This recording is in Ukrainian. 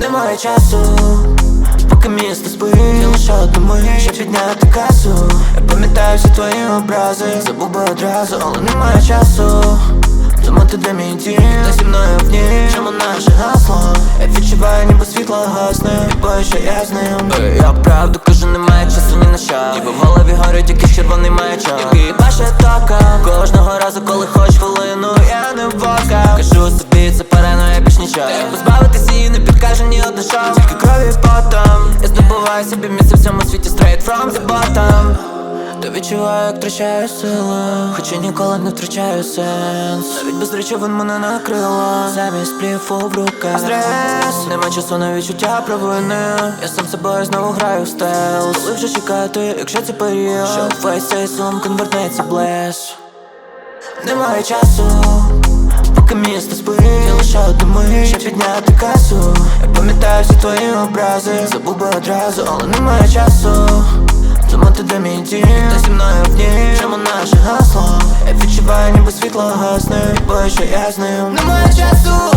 Немає часу, поки місто спить Я лише мить, щоб підняти касу. Я пам'ятаю всі твої образи Забув би одразу, але немає часу. Думати, де мій дім, та зі мною в ній Чому наше гасло? Я відчуваю, ніби світло гасне І бою, що я з ним. Ей, Я правду кажу, немає часу ні на що. Ніби в голові горить якийсь червоний маячок. Який бачить тока. Кожного разу, коли хоч хвилину, я не вока Кажу собі, це паранойя, більш нічого. Як позбавитися її не підкаже ні шоу Тільки крові потом. Я здобуваю собі місце в цьому світі straight from the bottom. Та відчуваю, як втрачаю сили Хоча ніколи не втрачаю сенс. Навіть без речовин мене накрило. Замість пліфу в руках. Стрес. Нема часу на відчуття провини. Я сам собою знову граю в стелс. Коли вже чекати, якщо це період. Щоб весь цей сум конвертнеться в блес Немає часу. Поки місто спить Я ще підняти касу. Я пам'ятаю всі твої образи. Забув би одразу, але немає часу. Думати, де мій дім, та зі мною в ній Чому наше гасло? Я відчуваю, ніби світло гасне Бо що я з ним? Немає часу